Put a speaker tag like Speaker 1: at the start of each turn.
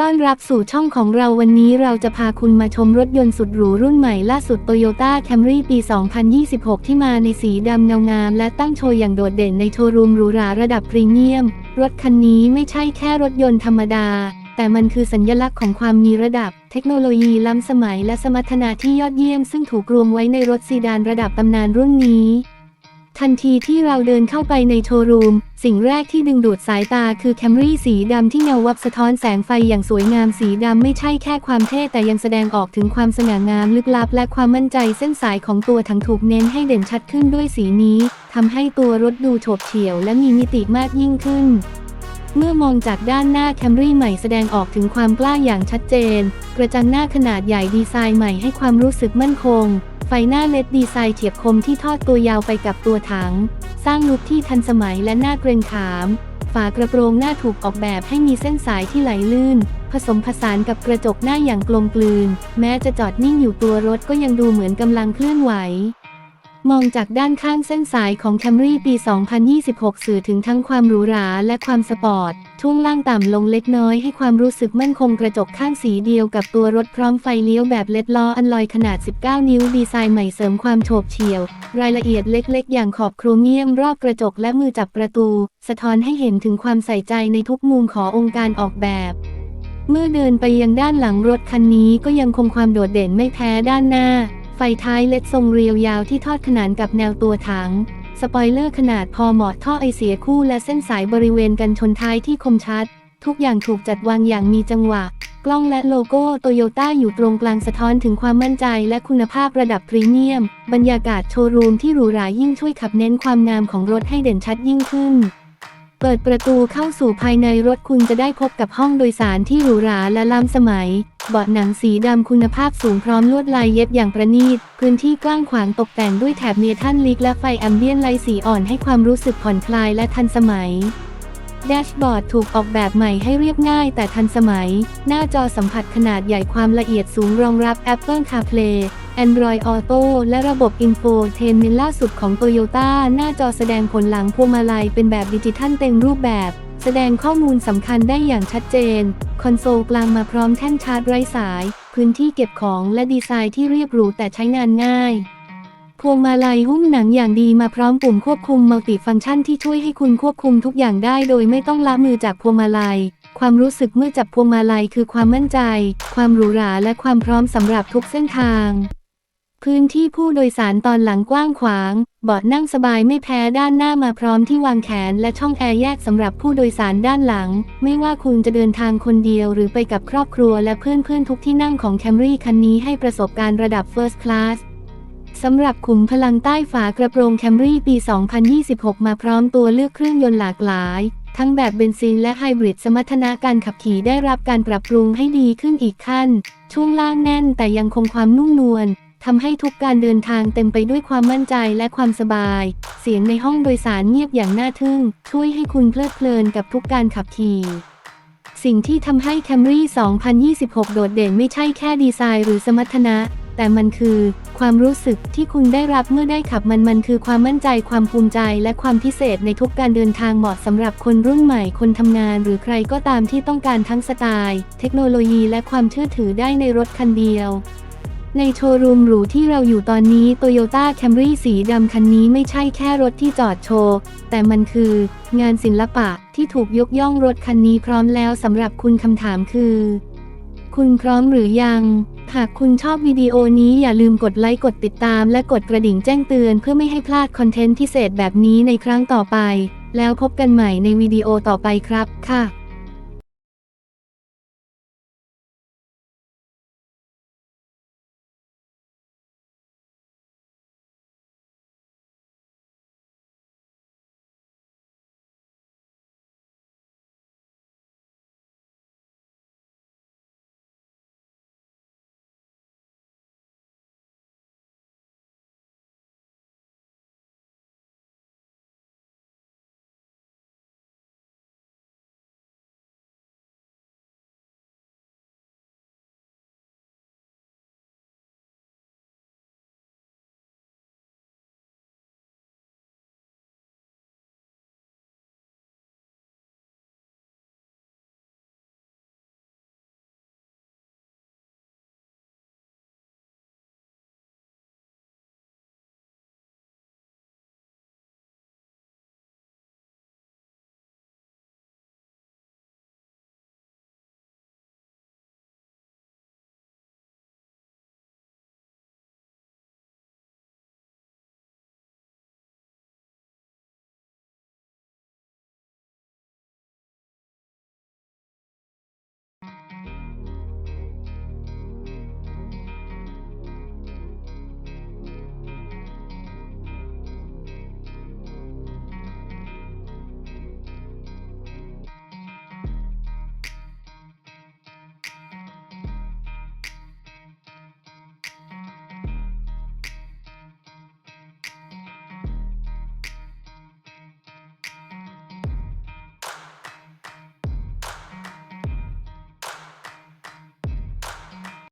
Speaker 1: ต้อนรับสู่ช่องของเราวันนี้เราจะพาคุณมาชมรถยนต์สุดหรูรุ่นใหม่ล่าสุด Toyota Camry ปี 2026 ที่มาในสีดำเงางามและตั้งโชว์อย่างโดดเด่นในโชว์รูมหรูหราระดับพรีเมียม รถคันนี้ไม่ใช่แค่รถยนต์ธรรมดา แต่มันคือสัญลักษณ์ของความมีระดับ เทคโนโลยีล้ำสมัยและสมรรถนะที่ยอดเยี่ยมซึ่งถูกรวมไว้ในรถซีดานระดับตำนานรุ่นนี้ ทันทีที่เราเดินเข้าไปในโชว์รูม สิ่งแรกที่ดึงดูดสายตาคือแคมรี่สีดำที่เงาวับสะท้อนแสงไฟอย่างสวยงามสีดำไม่ใช่แค่ความเท่แต่ยังแสดงออกถึงความสง่างามลึกลับ และความมั่นใจเส้นสายของตัวถังถูกเน้นให้เด่นชัดขึ้นด้วยสีนี้ทำให้ตัวรถดูโฉบเฉี่ยวและมีมิติมากยิ่งขึ้นเมื่อมองจากด้านหน้าแคมรี่ใหม่แสดงออกถึงความกล้าอย่างชัดเจน กระจังหน้าขนาดใหญ่ดีไซน์ใหม่ให้ความรู้สึกมั่นคง ไฟหน้าเลดดีไซน์เฉียบคมที่ทอดตัวยาวไปกับตัวถัง สร้างลุคที่ทันสมัยและน่าเกรงขาม ฝากระโปรงหน้าถูกออกแบบให้มีเส้นสายที่ไหลลื่น ผสมผสานกับกระจกหน้าอย่างกลมกลืน แม้จะจอดนิ่งอยู่ตัวรถก็ยังดูเหมือนกำลังเคลื่อนไหว มองจากด้านข้างเส้นสายของ Camry ปี 2026 สื่อถึงทั้งความหรูหราและความสปอร์ตช่งล่างต่ำลงเล็กน้อยให้ความรู้สึกมั่นคงกระจกข้างสีเดียวกับตัวรถพร้อมไฟเลี้ยวแบบเล็ดล้ออันลอยขนาด 19 นิ้วดีไซน์ใหม่เสริมความโฉบเฉี่ยว รายละเอียดเล็กๆ อย่างขอบโครเมียมรอบกระจกและมือจับประตู สะท้อนให้เห็นถึงความใส่ใจในทุกมุมขององค์การออกแบบเมื่อเดินไปยังด้านหลังรถคันนี้ก็ยังคงความโดดเด่นไม่แพ้ด้านหน้า ไฟท้ายเล็ดทรงเรียวยาวที่ทอดขนานกับแนวตัวถัง สปอยเลอร์ขนาดพอเหมาะท่อไอเสียคู่และเส้นสายบริเวณกันชนท้ายที่คมชัด ทุกอย่างถูกจัดวางอย่างมีจังหวะ กล้องและโลโก้โตโยต้าอยู่ตรงกลางสะท้อนถึงความมั่นใจและคุณภาพระดับพรีเมียม บรรยากาศโชว์รูมที่หรูหรายิ่งช่วยขับเน้นความงามของรถให้เด่นชัดยิ่งขึ้น เปิดประตูเข้าสู่ภายในรถคุณจะได้พบกับห้องโดยสารที่หรูหราและล้ำสมัย เบาะหนังสีดำคุณภาพสูงพร้อมลวดลายเย็บอย่างประณีต พื้นที่กว้างขวางตกแต่งด้วยแถบเมทัลลิกและไฟแอมเบียนไลท์สีอ่อนให้ความรู้สึกผ่อนคลายและทันสมัยแดชบอร์ดถูกออกแบบใหม่ให้เรียบง่ายแต่ทันสมัย หน้าจอสัมผัสขนาดใหญ่ความละเอียดสูงรองรับ Apple CarPlay Android Auto และระบบ Infotainment ล่าสุดของ Toyota หน้าจอแสดงผลหลังพวงมาลัยเป็นแบบดิจิทัลเต็มรูปแบบ แสดงข้อมูลสำคัญได้อย่างชัดเจน คอนโซลกลางมาพร้อมแท่นชาร์จไร้สาย พื้นที่เก็บของและดีไซน์ที่เรียบหรูแต่ใช้งานง่ายพวงมาลัยหุ้มหนังอย่างดีมาพร้อมปุ่มควบคุมมัลติฟังก์ชันที่ช่วยให้คุณควบคุมทุกอย่างได้โดยไม่ต้องละมือจากพวงมาลัย ความรู้สึกเมื่อจับพวงมาลัยคือความมั่นใจ ความหรูหราและความพร้อมสำหรับทุกเส้นทาง พื้นที่ผู้โดยสารตอนหลังกว้างขวาง เบาะนั่งสบายไม่แพ้ด้านหน้ามาพร้อมที่วางแขนและช่องแอร์แยกสำหรับผู้โดยสารด้านหลัง ไม่ว่าคุณจะเดินทางคนเดียวหรือไปกับครอบครัวและเพื่อนๆทุกที่นั่งของ Camry คันนี้ให้ประสบการณ์ระดับ First Class สำหรับขุมพลังใต้ฝากระโปรง Camry ปี 2026 มาพร้อมตัวเลือกเครื่องยนต์หลากหลาย ทั้งแบบเบนซินและไฮบริดสมรรถนะการขับขี่ได้รับการปรับปรุงให้ดีขึ้นอีกขั้น ช่วงล่างแน่นแต่ยังคงความนุ่มนวล ทำให้ทุกการเดินทางเต็มไปด้วยความมั่นใจและความสบาย เสียงในห้องโดยสารเงียบอย่างน่าทึ่ง ช่วยให้คุณเพลิดเพลินกับทุกการขับขี่สิ่งที่ทำให้ Camry 2026 โดดเด่นไม่ใช่แค่ดีไซน์หรือสมรรถนะ แต่มันคือความรู้สึกที่คุณได้รับเมื่อได้ขับมันมันคือความมั่นใจความภูมิใจและความพิเศษในทุกการเดินทางเหมาะสำหรับคนรุ่นใหม่คนทำงาน หรือใครก็ตามที่ต้องการทั้งสไตล์ เทคโนโลยีและความเชื่อถือได้ในรถคันเดียว ในโชว์รูมหรูที่เราอยู่ตอนนี้ Toyota Camry สีดำคันนี้ไม่ใช่แค่รถที่จอดโชว์ แต่มันคืองานศิลปะที่ถูกยกย่องรถคันนี้พร้อมแล้วสำหรับคุณคำถามคือ คุณพร้อมหรือยัง หากคุณชอบวิดีโอนี้อย่าลืมกดไลค์กดติดตาม และกดกระดิ่งแจ้งเตือนเพื่อไม่ให้พลาดคอนเทนต์พิเศษแบบนี้ในครั้งต่อไป แล้วพบกันใหม่ในวิดีโอต่อไปครับค่ะ